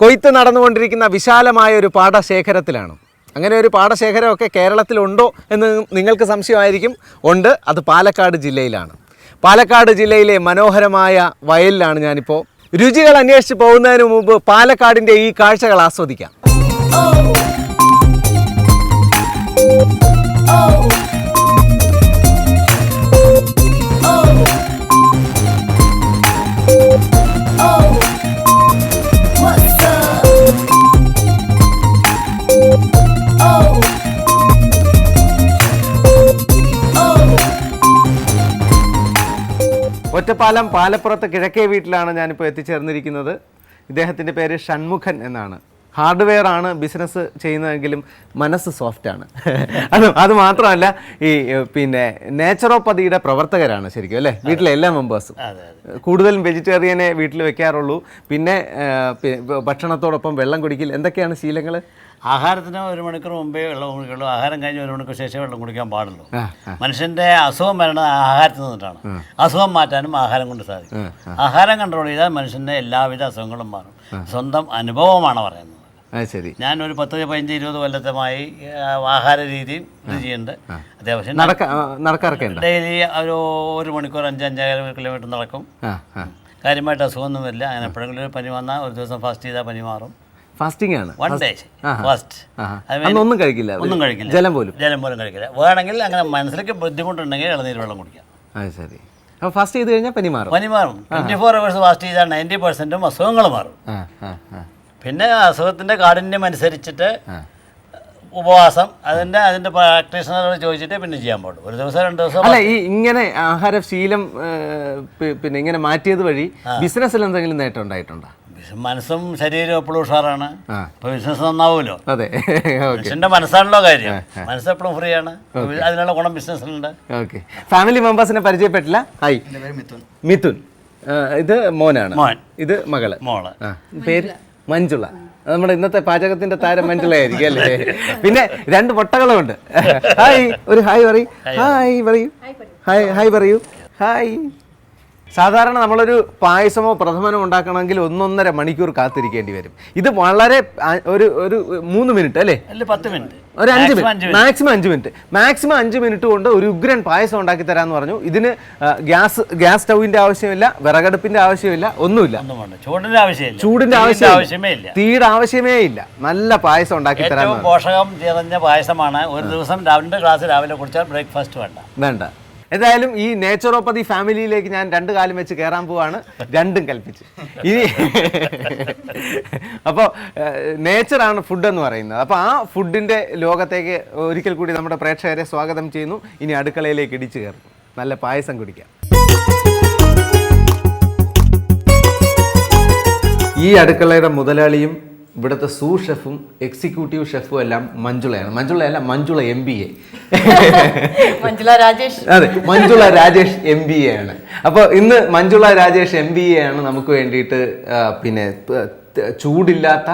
കൊയ്ത്ത് നടന്നുകൊണ്ടിരിക്കുന്ന വിശാലമായ ഒരു പാടശേഖരത്തിലാണ്. അങ്ങനെ ഒരു പാടശേഖരമൊക്കെ കേരളത്തിലുണ്ടോ എന്ന് നിങ്ങൾക്ക് സംശയമായിരിക്കും. ഉണ്ട്. അത് പാലക്കാട് ജില്ലയിലാണ്. പാലക്കാട് ജില്ലയിലെ മനോഹരമായ വയലിലാണ് ഞാനിപ്പോൾ രുചികൾ അന്വേഷിച്ച് പോകുന്നതിന് മുമ്പ് പാലക്കാടിന്റെ ഈ കാഴ്ചകൾ ആസ്വദിക്കാം. What's ഒറ്റപ്പാലം പാലപ്പുറത്ത് കിഴക്കേ വീട്ടിലാണ് ഞാനിപ്പോൾ എത്തിച്ചേർന്നിരിക്കുന്നത്. ഇദ്ദേഹത്തിന്റെ പേര് ഷൺമുഖൻ എന്നാണ്. ഹാർഡ്വെയർ ആണ് ബിസിനസ് ചെയ്യുന്നതെങ്കിലും മനസ്സ് സോഫ്റ്റ് ആണ്. അത് അത് മാത്രമല്ല ഈ പിന്നെ നേച്ചറോപ്പതിയുടെ പ്രവർത്തകരാണ് ശരിക്കും അല്ലേ? വീട്ടിലെ എല്ലാ മെമ്പേഴ്സും കൂടുതലും വെജിറ്റേറിയനെ വീട്ടിൽ വെക്കാറുള്ളൂ. പിന്നെ ഭക്ഷണത്തോടൊപ്പം വെള്ളം കുടിക്കൽ എന്തൊക്കെയാണ് ശീലങ്ങൾ ആഹാരത്തിന് ഒരു മണിക്കൂർ മുമ്പേ വെള്ളം കുടിക്കുള്ളൂ. ആഹാരം കഴിഞ്ഞ് ഒരു മണിക്കൂർ ശേഷം വെള്ളം കുടിക്കാൻ പാടുള്ളൂ. മനുഷ്യന്റെ മനുഷ്യന്റെ അസുഖം വരണത് ആഹാരത്തിൽ നിന്നിട്ടാണ്. അസുഖം മാറ്റാനും ആഹാരം കൊണ്ട് സാധിക്കും. ആഹാരം കൺട്രോൾ ചെയ്താൽ മനുഷ്യന്റെ എല്ലാവിധ അസുഖങ്ങളും മാറും. സ്വന്തം അനുഭവമാണ് പറയുന്നത്. ശരി. ഞാൻ ഒരു പത്ത് പതിനഞ്ച് ഇരുപത് കൊല്ലത്തമായി ആഹാര രീതി ഇത് ചെയ്യുന്നുണ്ട്. അത്യാവശ്യം നടക്കാറൊക്കെ ഡെയിലി ഒരു ഒരു മണിക്കൂർ അഞ്ച് അഞ്ചര കിലോമീറ്റർ നടക്കും. കാര്യമായിട്ട് അസുഖമൊന്നും വരില്ല അങ്ങനെ എപ്പോഴെങ്കിലും ഒരു പനി വന്നാൽ ഒരു ദിവസം ഫാസ്റ്റ് ചെയ്താൽ പനി മാറും. ഫാസ്റ്റിംഗ് ആണ്. വൺ ഡേ ഫാസ്റ്റ് ഒന്നും കഴിക്കില്ല ഒന്നും കഴിക്കില്ല. ജലം പോലും? ജലം പോലും കഴിക്കില്ല. വേണമെങ്കിൽ അങ്ങനെ മനസ്സിലേക്ക് ബുദ്ധിമുട്ടുണ്ടെങ്കിൽ ഇളനീര് വെള്ളം കുടിക്കാം. അത് ശരി. അപ്പോൾ ഫാസ്റ്റ് ചെയ്ത് കഴിഞ്ഞാൽ പനി മാറും. പനി മാറും. ട്വന്റി ഫോർ അവേഴ്സ് ഫാസ്റ്റ് ചെയ്താൽ നയന്റി പെർസെന്റും അസുഖങ്ങൾ മാറും. പിന്നെ അസുഖത്തിന്റെ കാഠിന്യം അനുസരിച്ചിട്ട് ഉപവാസം അതിന്റെ അതിന്റെ പ്രാക്ടീഷണറോട് ചോദിച്ചിട്ട് പിന്നെ ചെയ്യാൻ പാടും ഒരു ദിവസം രണ്ട് ദിവസം അല്ല ഈ ഇങ്ങനെ ആഹാര ശീലം പിന്നെ ഇങ്ങനെ മാറ്റിയത് വഴി ബിസിനസ്സിൽ എന്തെങ്കിലും നേട്ടം ഉണ്ടായിട്ടുണ്ടോ? മനസ്സും ശരീരവും എപ്പോഴും ഉഷാറാണ്. ഇപ്പൊ ബിസിനസ് നന്നാവുമല്ലോ അതെ. മനുഷ്യന്റെ മനസ്സാണല്ലോ കാര്യം. മനസ്സ് എപ്പോഴും ഫ്രീ ആണ് അതിനുള്ള ഗുണം ബിസിനസ്സിലുണ്ട് ഓക്കെ ഫാമിലി മെമ്പേഴ്സിനെ പരിചയപ്പെട്ടില്ല? ഹായ് മിഥുൻ. മിഥുൻ. ഇത് മോനാണ്. മോൻ. ഇത് മകൾ. മോൾ. പേര്? മഞ്ജുള. നമ്മുടെ ഇന്നത്തെ പാചകത്തിന്റെ താരം മഞ്ജുളയായിരിക്കും അല്ലേ? പിന്നെ രണ്ട് പൊട്ടകളുമുണ്ട്. ഹായ് ഒരു ഹായ് പറയൂ. ഹായ് പറയൂ. ഹായ് ഹായ് പറയൂ. ഹായ്. സാധാരണ നമ്മളൊരു പായസമോ പ്രഥമനോ ഉണ്ടാക്കണമെങ്കിൽ ഒന്നൊന്നര മണിക്കൂർ കാത്തിരിക്കേണ്ടി വരും. ഇത് വളരെ ഒരു ഒരു മൂന്ന് മിനിറ്റ് അല്ലേ? പത്ത് മിനിറ്റ്. ഒരു അഞ്ച് മിനിറ്റ്. മാക്സിമം അഞ്ച് മിനിറ്റ്. മാക്സിമം അഞ്ച് മിനിറ്റ് കൊണ്ട് ഒരു ഉഗ്രൻ പായസം ഉണ്ടാക്കി തരാമെന്ന് പറഞ്ഞു. ഇതിന് ഗ്യാസ് ഗ്യാസ് സ്റ്റൗവിന്റെ ആവശ്യമില്ല വിറകടുപ്പിന്റെ ആവശ്യമില്ല ഒന്നുമില്ല. ചൂടിന്റെ ആവശ്യമില്ല. ചൂടിന്റെ ആവശ്യമേ ഇല്ല. തീയുടെ ആവശ്യമേ ഇല്ല. നല്ല പായസം ഉണ്ടാക്കി ഏറ്റവും പോഷകം നിറഞ്ഞ പായസമാണ്. ഒരു ദിവസം രണ്ട് ഗ്ലാസ് രാവിലെ കുടിച്ചാൽ ബ്രേക്ക്ഫാസ്റ്റ് വേണ്ട. വേണ്ട. എന്തായാലും ഈ നേച്ചുറോപ്പതി ഫാമിലിയിലേക്ക് ഞാൻ രണ്ട് കാലം വെച്ച് കയറാൻ പോവാണ്. രണ്ടും കൽപ്പിച്ച്. ഇനി അപ്പോൾ നേച്ചറാണ് ഫുഡ് എന്ന് പറയുന്നത്. അപ്പോൾ ആ ഫുഡിന്റെ ലോകത്തേക്ക് ഒരിക്കൽ കൂടി നമ്മുടെ പ്രേക്ഷകരെ സ്വാഗതം ചെയ്യുന്നു. ഇനി അടുക്കളയിലേക്ക് ഇടിച്ചു കയറും നല്ല പായസം കുടിക്കാം. ഈ അടുക്കളയുടെ മുതലാളിയും ഇവിടുത്തെ സൂ ഷെഫും എക്സിക്യൂട്ടീവ് ഷെഫും എല്ലാം മഞ്ജുളയാണ്. മഞ്ജുളയല്ല Manjula M B A Manjula Rajesh. അതെ Manjula Rajesh M B A ആണ്. അപ്പോൾ ഇന്ന് Manjula Rajesh M B A ആണ് നമുക്ക് വേണ്ടിയിട്ട് പിന്നെ ചൂടില്ലാത്ത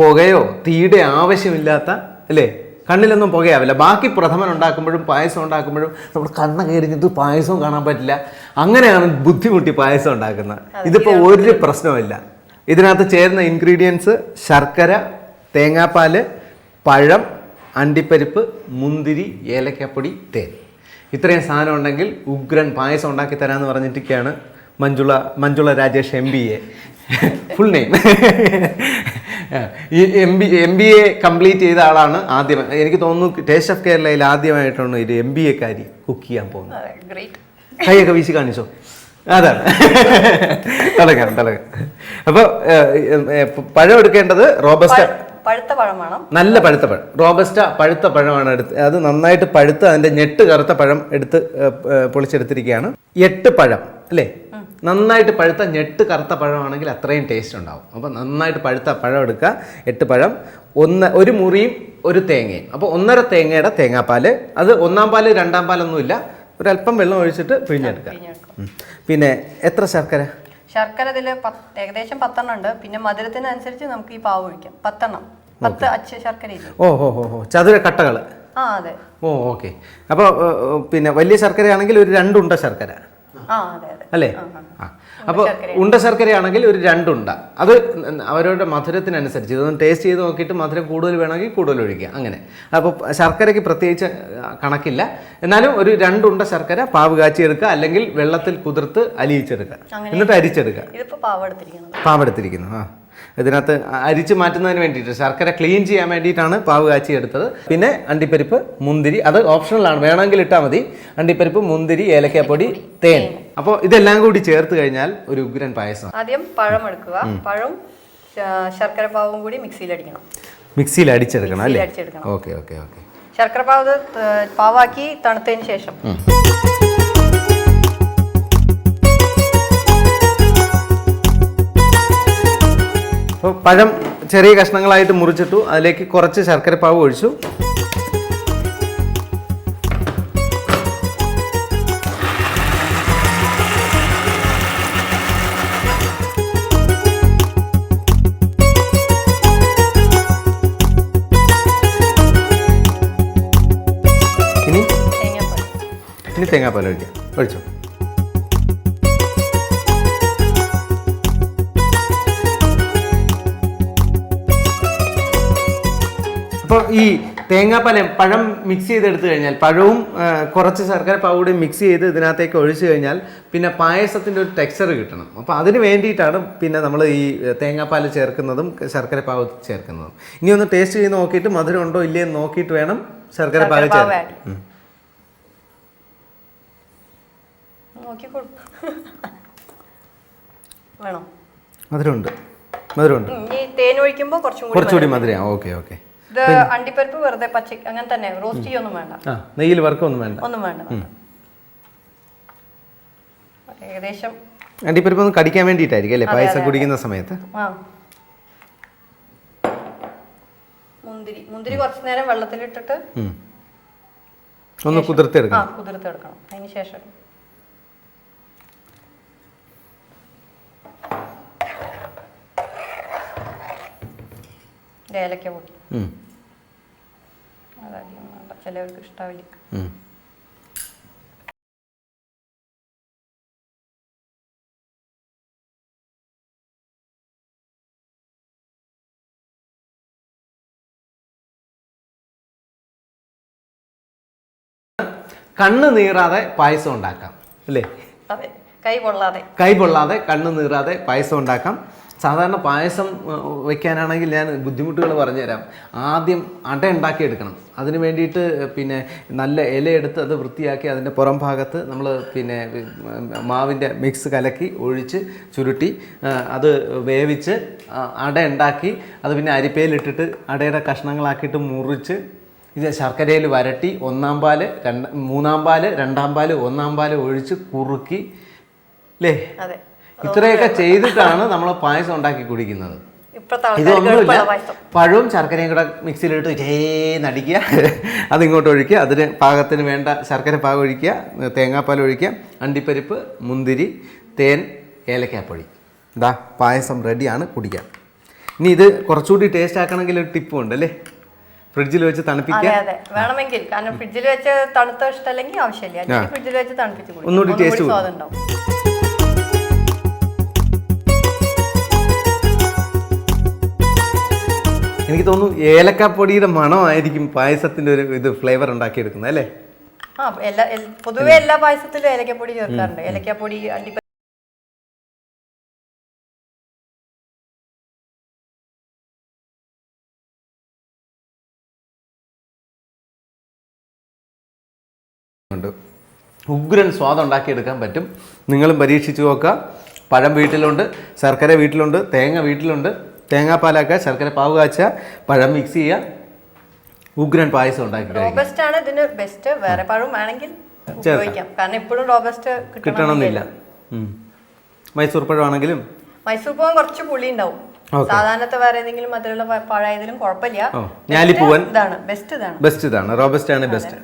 പുകയോ തീയുടെ ആവശ്യമില്ലാത്ത അല്ലേ? കണ്ണിലൊന്നും പുകയാവില്ല. ബാക്കി പ്രഥമൻ ഉണ്ടാക്കുമ്പോഴും പായസം ഉണ്ടാക്കുമ്പോഴും നമ്മൾ കണ്ണ കയറിഞ്ഞിട്ട് പായസവും കാണാൻ പറ്റില്ല. അങ്ങനെയാണ് ബുദ്ധിമുട്ടി പായസം ഉണ്ടാക്കുന്നത്. ഇതിപ്പോൾ ഒരു പ്രശ്നമില്ല ഇതിനകത്ത് ചേരുന്ന ഇൻഗ്രീഡിയൻസ് ശർക്കര തേങ്ങാപ്പാൽ പഴം അണ്ടിപ്പരിപ്പ് മുന്തിരി ഏലക്കപ്പൊടി തേൻ. ഇത്രയും സാധനം ഉണ്ടെങ്കിൽ ഉഗ്രൻ പായസം ഉണ്ടാക്കി തരാമെന്ന് പറഞ്ഞിട്ടൊക്കെയാണ് Manjula Manjula Rajesh M B A full name ഈ M B M B A complete ചെയ്ത ആളാണ് ആദ്യം. എനിക്ക് തോന്നുന്നു ടേസ്റ്റ് ഓഫ് കേരളയിൽ ആദ്യമായിട്ടാണ് ഒരു എം ബി എക്കാരി കുക്ക് ചെയ്യാൻ പോകുന്നത്. ഗ്രേറ്റ് കൈയൊക്കെ വീശി കാണിച്ചോ? അതാണ്. തുടങ്ങാം തുടങ്ങാം അപ്പോൾ പഴം എടുക്കേണ്ടത് റോബസ്റ്റ. പഴുത്ത പഴം വേണം. നല്ല പഴുത്ത പഴം. റോബസ്റ്റ പഴുത്ത പഴമാണ് എടുത്ത് അത് നന്നായിട്ട് പഴുത്ത് അതിന്റെ ഞെട്ട് കറുത്ത പഴം എടുത്ത് പൊളിച്ചെടുത്തിരിക്കുകയാണ്. എട്ട് പഴം അല്ലേ? നന്നായിട്ട് പഴുത്ത ഞെട്ട് കറുത്ത പഴമാണെങ്കിൽ അത്രയും ടേസ്റ്റ് ഉണ്ടാവും. അപ്പോൾ നന്നായിട്ട് പഴുത്ത പഴം എടുക്കുക എട്ട് പഴം. ഒന്ന് ഒരു മുറിയും ഒരു തേങ്ങയും. അപ്പോൾ ഒന്നര തേങ്ങയുടെ തേങ്ങാപ്പാൽ അത് ഒന്നാം പാൽ രണ്ടാം പാലൊന്നുമില്ല. ഒരല്പം വെള്ളം ഒഴിച്ചിട്ട് പിഴിഞ്ഞെടുക്കുക. പിന്നെ എത്ര ശർക്കര? ശർക്കര ഇതിൽ ഏകദേശം പത്തെണ്ണം ഉണ്ട്. പിന്നെ മധുരത്തിനനുസരിച്ച് നമുക്ക് ഈ പാവ് ഒഴിക്കാം. പത്തെണ്ണം. പത്ത് അച്ച് ശർക്കര ഓ ഓ ഹോ ചതുര കട്ടകൾ ആ അതെ. Oh okay. അപ്പോൾ പിന്നെ വലിയ ശർക്കരയാണെങ്കിൽ ഒരു രണ്ടുണ്ട ശർക്കര. അല്ലേ? അപ്പോൾ ഉണ്ട ശർക്കരയാണെങ്കിൽ ഒരു രണ്ടുണ്ട. അത് അവരുടെ മധുരത്തിനനുസരിച്ച് ഇതൊന്ന് ടേസ്റ്റ് ചെയ്ത് നോക്കിയിട്ട് മധുരം കൂടുതൽ വേണമെങ്കിൽ കൂടുതൽ ഒഴിക്കുക. അങ്ങനെ. അപ്പോൾ ശർക്കരയ്ക്ക് പ്രത്യേകിച്ച് കണക്കില്ല. എന്നാലും ഒരു രണ്ടുണ്ട ശർക്കര പാവ് കാച്ചിയെടുക്കുക അല്ലെങ്കിൽ വെള്ളത്തിൽ കുതിർത്ത് അലിയിച്ചെടുക്കുക. എന്നിട്ട് അരിച്ചെടുക്കുക. പാവെടുത്തിരിക്കുന്നു. ആ. ഇതിനകത്ത് അരിച്ച് മാറ്റുന്നതിന് വേണ്ടിയിട്ട് ശർക്കര ക്ലീൻ ചെയ്യാൻ വേണ്ടിയിട്ടാണ് പാവ് കാച്ചി എടുത്തത് പിന്നെ അണ്ടിപ്പരിപ്പ് മുന്തിരി അത് ഓപ്ഷണലാണ് വേണമെങ്കിൽ ഇട്ടാൽ മതി. അണ്ടിപ്പരിപ്പ് മുന്തിരി ഏലക്കാപ്പൊടി തേൻ. അപ്പോൾ ഇതെല്ലാം കൂടി ചേർത്ത് കഴിഞ്ഞാൽ ഒരു ഉഗ്രൻ പായസം. ആദ്യം പഴം എടുക്കുക. പഴം ശർക്കര പാവും കൂടി മിക്സിയിൽ അടിക്കണം. മിക്സിയിൽ അടിച്ചെടുക്കണം അല്ലേ. Okay okay okay. ശർക്കര പാവ് പാവാക്കി തണുത്തതിന് ശേഷം. അപ്പോൾ പഴം ചെറിയ കഷ്ണങ്ങളായിട്ട് മുറിച്ചിട്ടു. അതിലേക്ക് കുറച്ച് ശർക്കര പാവ് ഒഴിച്ചു. ഇനി തേങ്ങാപ്പാൽ. ഇനി തേങ്ങാപ്പാൽ ഒഴിക്കാം. ഒഴിച്ചോ? അപ്പോൾ ഈ തേങ്ങാപ്പലം പഴം മിക്സ് ചെയ്തെടുത്തു കഴിഞ്ഞാൽ പഴവും കുറച്ച് ശർക്കര പാവൂടെ മിക്സ് ചെയ്ത് ഇതിനകത്തേക്ക് ഒഴിച്ചു കഴിഞ്ഞാൽ പിന്നെ പായസത്തിന്റെ ഒരു ടെക്സ്ചർ കിട്ടണം. അപ്പോൾ അതിന് വേണ്ടിയിട്ടാണ് പിന്നെ നമ്മൾ ഈ തേങ്ങാപ്പാൽ ചേർക്കുന്നതും ശർക്കര പാവ് ചേർക്കുന്നതും. ഇനി ഒന്ന് ടേസ്റ്റ് ചെയ്ത് നോക്കിയിട്ട് മധുരം ഉണ്ടോ ഇല്ലേ എന്ന് നോക്കിയിട്ട് വേണം ശർക്കര പാവ് ചേർക്കാൻ. മധുരമുണ്ട്. മധുരമുണ്ട്. കുറച്ചുകൂടി മധുരം. Okay okay. ഇത് അണ്ടിപ്പരിപ്പ് വെറുതെ പച്ച അങ്ങനെ തന്നെ റോസ്റ്റ് ചെയ്യൊന്നും വേണ്ട. ആ നെയ്യിൽ വറുക്കൊന്നും വേണ്ട. ഒന്നും വേണ്ട ഏകദേശം അണ്ടിപ്പരിപ്പ് ഒന്ന് കടിക്കാൻ വേണ്ടിയിട്ടായിരിക്കും അല്ലേ? പായസം കുടിക്കുന്ന സമയത്ത്? ആ. മുന്തിരി മുന്തിരി കുറച്ച് നേരം വെള്ളത്തിലിട്ടിട്ട്. ഒന്ന് ആ കുതിർത്തെടുക്കണം. കുതിർത്തെടുക്കണം. അതിന് ശേഷം ഏലക്ക വേണ്ട ചിലവർക്ക് ഇഷ്ടാവില്ല. കണ്ണ് നീറാതെ പായസം ഉണ്ടാക്കാം. അല്ലേ? അതെ കൈ പൊള്ളാതെ. കൈ പൊള്ളാതെ കണ്ണ് നീറാതെ പായസം ഉണ്ടാക്കാം. സാധാരണ പായസം വെക്കാനാണെങ്കിൽ ഞാൻ ബുദ്ധിമുട്ടുകൾ പറഞ്ഞുതരാം. ആദ്യം അട ഉണ്ടാക്കിയെടുക്കണം. അതിന് വേണ്ടിയിട്ട് പിന്നെ നല്ല ഇലയെടുത്ത് അത് വൃത്തിയാക്കി അതിന്റെ പുറം ഭാഗത്ത് നമ്മൾ പിന്നെ മാവിന്റെ മിക്സ് കലക്കി ഒഴിച്ച് ചുരുട്ടി അത് വേവിച്ച് അട ഉണ്ടാക്കി അത് പിന്നെ അരിപ്പയിലിട്ടിട്ട് അടയുടെ കഷ്ണങ്ങളാക്കിയിട്ട് മുറിച്ച് ഇത് ശർക്കരയിൽ വരട്ടി ഒന്നാം പാൽ രണ്ട് മൂന്നാം പാൽ രണ്ടാം പാൽ ഒന്നാം പാൽ ഒഴിച്ച് കുറുക്കി അല്ലേ ഇത്രയൊക്കെ ചെയ്തിട്ടാണ് നമ്മൾ പായസം ഉണ്ടാക്കി കുടിക്കുന്നത്. ഇതൊന്നുമില്ല. പഴവും ശർക്കരയും കൂടെ മിക്സിയിലിട്ട് നടിക്കുക. അതിങ്ങോട്ട് ഒഴിക്കുക. അതിന് പാകത്തിന് വേണ്ട ശർക്കര പാകം ഒഴിക്കുക. തേങ്ങാപ്പാൽ ഒഴിക്കുക. അണ്ടിപ്പരിപ്പ് മുന്തിരി തേൻ ഏലക്കാപ്പൊടി. ഇതാ പായസം റെഡിയാണ് കുടിക്കാം ഇനി ഇത് കുറച്ചുകൂടി ടേസ്റ്റ് ആക്കണമെങ്കിൽ ഒരു ടിപ്പും ഉണ്ട് അല്ലേ? ഫ്രിഡ്ജിൽ വെച്ച് തണുപ്പിക്കാം വേണമെങ്കിൽ. കാരണം ഫ്രിഡ്ജിൽ വെച്ച് തണുത്ത ഇഷ്ടമല്ലെങ്കിൽ ആവശ്യമില്ല. ഫ്രിഡ്ജിൽ വെച്ച് തണുപ്പിച്ച്. ഒന്നുകൂടി ടേസ്റ്റ് ഉണ്ടാവും. എനിക്ക് തോന്നുന്നു ഏലക്കാപ്പൊടിയുടെ മണമായിരിക്കും പായസത്തിന്റെ ഒരു ഇത് ഫ്ലേവർ ഉണ്ടാക്കിയെടുക്കുന്നത് അല്ലേ? ആ എല്ലാ എൽ- എല്ലാ പായസത്തിലും ഏലക്കപ്പൊടി ചേർക്കാറുണ്ട്. ഏലക്കപ്പൊടി അണ്ടിപ്പ ഉണ്ട്. ഉഗ്രൻ സ്വാദം ഉണ്ടാക്കിയെടുക്കാൻ പറ്റും. നിങ്ങളും പരീക്ഷിച്ചു നോക്കുക. പഴം വീട്ടിലുണ്ട് ശർക്കര വീട്ടിലുണ്ട് തേങ്ങ വീട്ടിലുണ്ട്. തേങ്ങാപ്പാലാക്കുക ശർക്കര പാവ് കാച്ചുക പഴം മിക്സ് ചെയ്യുക ഉഗ്രൻ പായസം ഉണ്ടാക്കി റോബസ്റ്റ് ആണ് ഇതിന് ബെസ്റ്റ് വേറെ പഴം വേണമെങ്കിൽ ഉപയോഗിക്കാം. കാരണം ഇപ്പോഴും റോബസ്റ്റ് കിട്ടണമെന്നില്ല. മൈസൂർ പഴമാണെങ്കിലും മൈസൂർ പോകാൻ കുറച്ച് പുളി ഉണ്ടാവും. സാധാരണത്തെ വേറെ ഏതെങ്കിലും മധുരമുള്ള പഴയതിലും കുഴപ്പമില്ല. ഞാലിപ്പൂവൻ. ഇതാണ്. ബെസ്റ്റ് ഇതാണ്. ബെസ്റ്റ് ഇതാണ്. റോബസ്റ്റ് ആണ് ബെസ്റ്റ്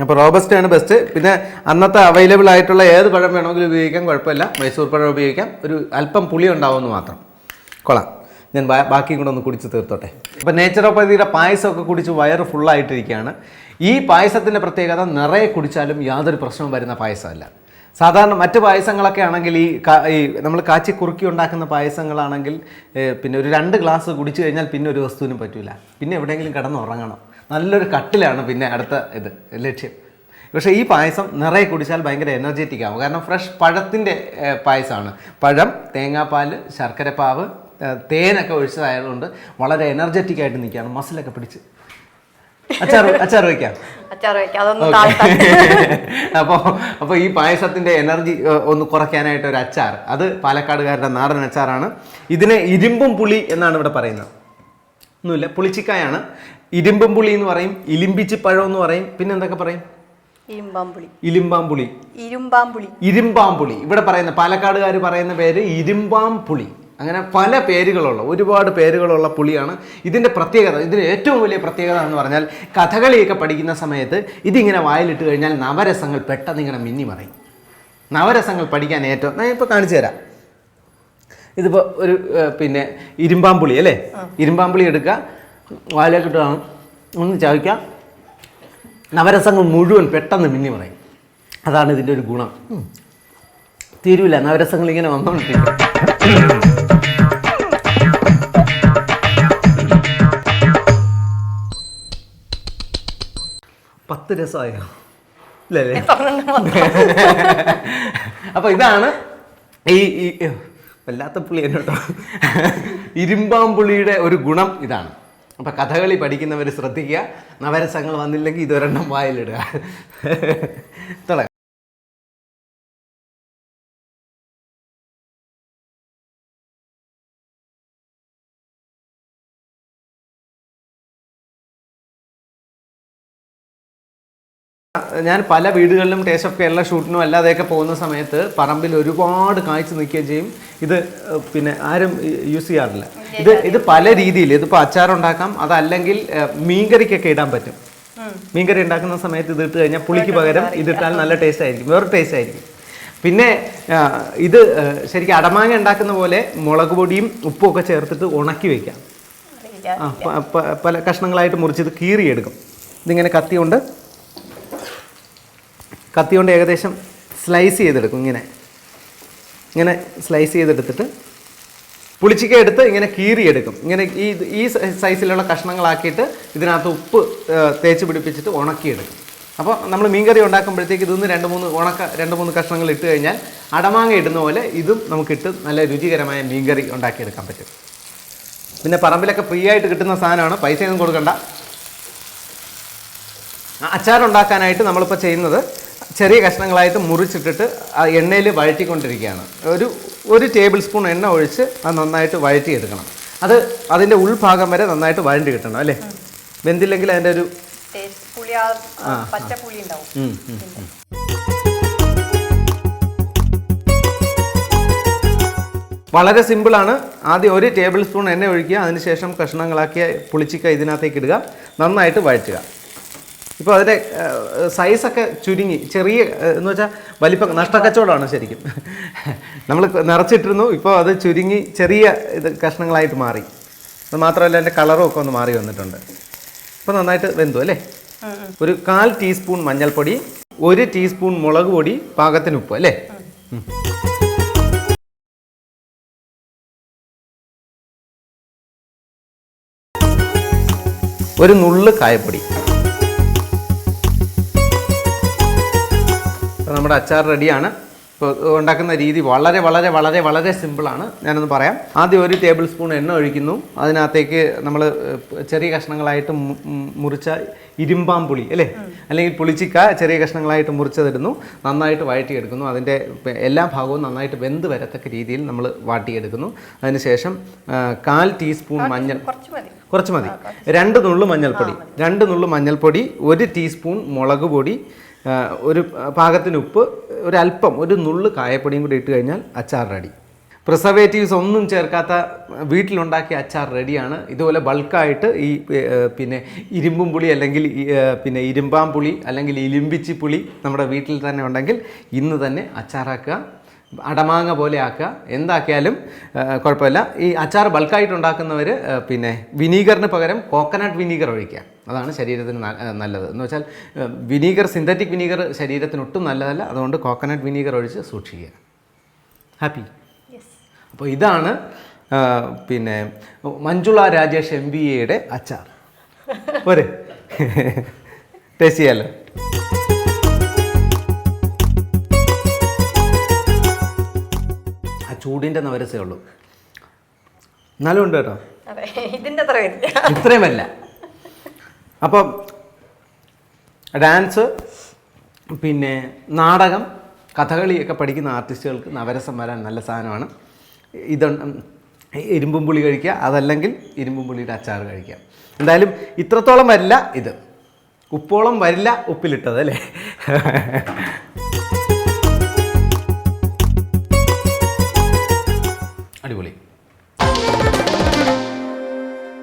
അപ്പോൾ റോബസ്റ്റ് ആണ് ബെസ്റ്റ് പിന്നെ അന്നത്തെ അവൈലബിൾ ആയിട്ടുള്ള ഏത് പഴം വേണമെങ്കിലും ഉപയോഗിക്കാം കുഴപ്പമില്ല. മൈസൂർ പഴം ഉപയോഗിക്കാം. ഒരു അല്പം പുളി ഉണ്ടാവുമെന്ന് മാത്രം. കൊള്ളാം. ഞാൻ ബാക്കി ബാക്കിയും കൂടെ ഒന്ന് കുടിച്ച് തീർത്തോട്ടെ. അപ്പോൾ നേച്ചറോപ്പതിയുടെ പായസമൊക്കെ കുടിച്ച് വയറ് ഫുള്ളായിട്ടിരിക്കുകയാണ് ഈ പായസത്തിന്റെ പ്രത്യേകത നിറയെ കുടിച്ചാലും യാതൊരു പ്രശ്നവും വരുന്ന പായസമല്ല. സാധാരണ മറ്റ് പായസങ്ങളൊക്കെ ആണെങ്കിൽ ഈ ഈ നമ്മൾ കാച്ചി കുറുക്കി ഉണ്ടാക്കുന്ന പായസങ്ങളാണെങ്കിൽ പിന്നെ ഒരു രണ്ട് ഗ്ലാസ് കുടിച്ചു കഴിഞ്ഞാൽ പിന്നെ ഒരു വസ്തുവിനും പറ്റില്ല പിന്നെ എവിടെയെങ്കിലും കിടന്ന് ഉറങ്ങണം. നല്ലൊരു കട്ടിലാണ് പിന്നെ അടുത്ത ഇത് ലക്ഷ്യം. പക്ഷേ ഈ പായസം നിറയെ കുടിച്ചാൽ ഭയങ്കര എനർജറ്റിക് ആവും. കാരണം ഫ്രഷ് പഴത്തിന്റെ പായസമാണ്. പഴം തേങ്ങാപ്പാൽ ശർക്കരപ്പാവ് തേനൊക്കെ ഒഴിച്ചതായതുകൊണ്ട് വളരെ എനർജറ്റിക് ആയിട്ട് നിൽക്കുകയാണ്. മസിലൊക്കെ പിടിച്ച്. അച്ചാർ അച്ചാർ വയ്ക്കാം അപ്പോൾ അപ്പോൾ ഈ പായസത്തിന്റെ എനർജി ഒന്ന് കുറയ്ക്കാനായിട്ട് ഒരു അച്ചാർ. അത് പാലക്കാടുകാരുടെ നാടൻ അച്ചാറാണ്. ഇതിനെ ഇരുമ്പും പുളി എന്നാണ് ഇവിടെ പറയുന്നത്. ഒന്നുമില്ല പുളിച്ചിക്കായാണ്. ഇരുമ്പും പുളി എന്ന് പറയും ഇലിമ്പിച്ചിപ്പഴം എന്ന് പറയും പിന്നെ എന്തൊക്കെ പറയും? ഇരുമ്പാമ്പുളി ഇലിമ്പാമ്പുളി ഇരുമ്പാമ്പുളി ഇരുമ്പാമ്പുളി ഇവിടെ പറയുന്ന പാലക്കാടുകാർ പറയുന്ന പേര് ഇരുമ്പാമ്പുളി അങ്ങനെ പല പേരുകളുള്ള ഒരുപാട് പേരുകളുള്ള പുളിയാണ് ഇതിന്റെ പ്രത്യേകത. ഇതിന് ഏറ്റവും വലിയ പ്രത്യേകത എന്ന് പറഞ്ഞാൽ കഥകളിയൊക്കെ പഠിക്കുന്ന സമയത്ത് ഇതിങ്ങനെ വായിലിട്ട് കഴിഞ്ഞാൽ നവരസങ്ങൾ പെട്ടെന്ന് ഇങ്ങനെ മിന്നി മറയും. നവരസങ്ങൾ പഠിക്കാൻ ഏറ്റവും ഞാൻ ഇപ്പോൾ കാണിച്ചു തരാം. ഇതിപ്പോൾ ഒരു പിന്നെ ഇരുമ്പാമ്പുളി അല്ലേ? ഇരുമ്പാമ്പുളി എടുക്കുക വായിലേക്ക് ഇട്ട് ഒന്ന് ചവയ്ക്കുക നവരസങ്ങൾ മുഴുവൻ പെട്ടെന്ന് മിന്നി മറയും. അതാണ് ഇതിന്റെ ഒരു ഗുണം. തീരുവില്ല നവരസങ്ങൾ ഇങ്ങനെ വന്നുകൊണ്ടിരിക്കും പത്ത് രസമായോ? അപ്പൊ ഇതാണ് ഈ ഈ വല്ലാത്ത പുളി എന്നോട്ടോ ഇരുമ്പാമ്പുളിയുടെ ഒരു ഗുണം ഇതാണ്. അപ്പൊ കഥകളി പഠിക്കുന്നവർ ശ്രദ്ധിക്കുക. നവരസങ്ങൾ വന്നില്ലെങ്കിൽ ഇതൊരെണ്ണം വായിലിടുക. തുടങ്ങാം. ഞാൻ പല വീടുകളിലും ടേസ്റ്റ് ഓഫ് കേരള ഷൂട്ടിനും അല്ലാതെയൊക്കെ പോകുന്ന സമയത്ത് പറമ്പിൽ ഒരുപാട് കാഴ്ച നിൽക്കുകയും ചെയ്യും. ഇത് പിന്നെ ആരും യൂസ് ചെയ്യാറില്ല. ഇത് ഇത് പല രീതിയിൽ ഇതിപ്പോൾ അച്ചാറുണ്ടാക്കാം അതല്ലെങ്കിൽ മീൻകറിക്കൊക്കെ ഇടാൻ പറ്റും. മീൻകറി ഉണ്ടാക്കുന്ന സമയത്ത് ഇത് ഇട്ട് കഴിഞ്ഞാൽ പുളിക്ക് പകരം ഇതിട്ടാൽ നല്ല ടേസ്റ്റ് ആയിരിക്കും. വേറെ ടേസ്റ്റ് ആയിരിക്കും. പിന്നെ ഇത് ശരിക്കും അടമാങ്ങ ഉണ്ടാക്കുന്ന പോലെ മുളക് പൊടിയും ഉപ്പും ഒക്കെ ചേർത്തിട്ട് ഉണക്കി വെക്കാം. പല കഷ്ണങ്ങളായിട്ട് മുറിച്ചിത് കീറിയെടുക്കും. ഇതിങ്ങനെ കത്തി കൊണ്ട് കത്തി കൊണ്ട് ഏകദേശം സ്ലൈസ് ചെയ്തെടുക്കും ഇങ്ങനെ. ഇങ്ങനെ സ്ലൈസ് ചെയ്തെടുത്തിട്ട് പുളിച്ചിക്ക എടുത്ത് ഇങ്ങനെ കീറിയെടുക്കും. ഇങ്ങനെ ഈ ഈ സൈസിലുള്ള കഷ്ണങ്ങളാക്കിയിട്ട് ഇതിനകത്ത് ഉപ്പ് തേച്ച് പിടിപ്പിച്ചിട്ട് ഉണക്കിയെടുക്കും. അപ്പോൾ നമ്മൾ മീൻകറി ഉണ്ടാക്കുമ്പോഴത്തേക്ക് ഇതൊന്ന് രണ്ട് മൂന്ന് ഉണക്ക രണ്ട് മൂന്ന് കഷ്ണങ്ങൾ ഇട്ട് കഴിഞ്ഞാൽ അടമാങ്ങ ഇടുന്ന പോലെ ഇതും നമുക്കിട്ട് നല്ല രുചികരമായ മീൻകറി ഉണ്ടാക്കിയെടുക്കാൻ പറ്റും. പിന്നെ പറമ്പിലൊക്കെ ഫ്രീ ആയിട്ട് കിട്ടുന്ന സാധനമാണ്. പൈസയൊന്നും കൊടുക്കണ്ട. അച്ചാർ ഉണ്ടാക്കാനായിട്ട് നമ്മളിപ്പോൾ ചെയ്യുന്നത് ചെറിയ കഷ്ണങ്ങളായിട്ട് മുറിച്ചിട്ടിട്ട് ആ എണ്ണയിൽ വഴറ്റിക്കൊണ്ടിരിക്കുകയാണ്. ഒരു ഒരു ടേബിൾ സ്പൂൺ എണ്ണ ഒഴിച്ച് അത് നന്നായിട്ട് വഴറ്റിയെടുക്കണം. അത് അതിന്റെ ഉൾഭാഗം വരെ നന്നായിട്ട് വഴണ്ടി കിട്ടണം അല്ലേ? വെന്തില്ലെങ്കിൽ അതിന്റെ ഒരു. വളരെ സിമ്പിളാണ്. ആദ്യം ഒരു ടേബിൾ സ്പൂൺ എണ്ണ ഒഴിക്കുക അതിനുശേഷം കഷ്ണങ്ങളാക്കിയ പുളിച്ചിക്ക ഇതിനകത്തേക്ക് ഇടുക നന്നായിട്ട് വഴറ്റുക. ഇപ്പോൾ അതിന്റെ സൈസൊക്കെ ചുരുങ്ങി. ചെറിയ എന്ന് വെച്ചാൽ വലിപ്പം നഷ്ടക്കച്ചവടമാണ് ശരിക്കും. നമ്മൾ നിറച്ചിട്ടിരുന്നു ഇപ്പോൾ അത് ചുരുങ്ങി ചെറിയ ഇത് കഷ്ണങ്ങളായിട്ട് മാറി. അത് മാത്രമല്ല അതിന്റെ കളറും ഒക്കെ ഒന്ന് മാറി വന്നിട്ടുണ്ട്. ഇപ്പോൾ നന്നായിട്ട് വെന്തു അല്ലേ? ഒരു കാൽ ടീസ്പൂൺ മഞ്ഞൾപ്പൊടി ഒരു ടീസ്പൂൺ മുളക് പൊടി പാകത്തിന് ഉപ്പ് അല്ലേ? ഒരു നുള്ള് കായപ്പൊടി. നമ്മുടെ അച്ചാർ റെഡിയാണ്. ഇപ്പോൾ ഉണ്ടാക്കുന്ന രീതി വളരെ വളരെ വളരെ വളരെ സിമ്പിളാണ്. ഞാനൊന്ന് പറയാം. ആദ്യം ഒരു ടേബിൾ സ്പൂൺ എണ്ണ ഒഴിക്കുന്നു. അതിനകത്തേക്ക് നമ്മൾ ചെറിയ കഷ്ണങ്ങളായിട്ട് മുറിച്ച ഇരുമ്പാം ഇരുമ്പാമ്പുളി അല്ലേ? അല്ലെങ്കിൽ പുളിച്ചിക്ക ചെറിയ കഷ്ണങ്ങളായിട്ട് മുറിച്ചതിടുന്നു. നന്നായിട്ട് വഴറ്റിയെടുക്കുന്നു. അതിന്റെ എല്ലാ ഭാഗവും നന്നായിട്ട് വെന്ത് വരത്തക്ക രീതിയിൽ നമ്മൾ വാട്ടിയെടുക്കുന്നു. അതിനുശേഷം കാൽ ടീസ്പൂൺ മഞ്ഞൾ കുറച്ച് മതി. കുറച്ച് മതി. രണ്ട് നുള്ളു മഞ്ഞൾപ്പൊടി. രണ്ട് നുള്ളു മഞ്ഞൾപ്പൊടി ഒരു ടീസ്പൂൺ മുളക് പൊടി ഒരു പാകത്തിന് ഉപ്പ് ഒരല്പം ഒരു നുള്ളു കായപ്പൊടിയും കൂടി ഇട്ട് കഴിഞ്ഞാൽ അച്ചാർ റെഡി. പ്രിസർവേറ്റീവ്സ് ഒന്നും ചേർക്കാത്ത വീട്ടിലുണ്ടാക്കിയ അച്ചാർ റെഡിയാണ്. ഇതുപോലെ ബൾക്കായിട്ട് ഈ പിന്നെ ഇരുമ്പും പുളി അല്ലെങ്കിൽ പിന്നെ ഇരുമ്പാം പുളി അല്ലെങ്കിൽ ഇലിമ്പിച്ചി പുളി നമ്മുടെ വീട്ടിൽ തന്നെ ഉണ്ടെങ്കിൽ ഇന്ന് തന്നെ അച്ചാറാക്കുക. അടമാങ്ങ പോലെ ആക്കുക. എന്താക്കിയാലും കുഴപ്പമില്ല. ഈ അച്ചാർ ബൾക്കായിട്ട് ഉണ്ടാക്കുന്നവർ പിന്നെ വിനീഗറിന് പകരം കോക്കനട്ട് വിനീഗർ ഒഴിക്കുക. അതാണ് ശരീരത്തിന് നല്ലത്. എന്ന് വെച്ചാൽ വിനീഗർ സിന്തറ്റിക് വിനീഗർ ശരീരത്തിന് ഒട്ടും നല്ലതല്ല. അതുകൊണ്ട് കോക്കനട്ട് വിനീഗർ ഒഴിച്ച് സൂക്ഷിക്കുക. ഹാപ്പി അപ്പോൾ ഇതാണ് പിന്നെ മഞ്ജുള രാജേഷ് എം ബി എയുടെ അച്ചാർ. പോരെ? ടേസ്റ്റ് ചെയ്യാമല്ലോ ചൂടിന്റെ നവരസേ ഉള്ളൂ. എന്നാലും ഉണ്ട് കേട്ടോ. അത്ര ഇത്രയുമല്ല അപ്പം ഡാൻസ് പിന്നെ നാടകം കഥകളിയൊക്കെ പഠിക്കുന്ന ആർട്ടിസ്റ്റുകൾക്ക് നവരസം വരാൻ നല്ല സാധനമാണ്. ഇത് ഇരുമ്പും പുളി കഴിക്കുക അതല്ലെങ്കിൽ ഇരുമ്പും പുളിയുടെ അച്ചാർ കഴിക്കുക. എന്തായാലും ഇത്രത്തോളം വരില്ല ഇത്. ഉപ്പോളം വരില്ല ഉപ്പിലിട്ടത് അല്ലേ?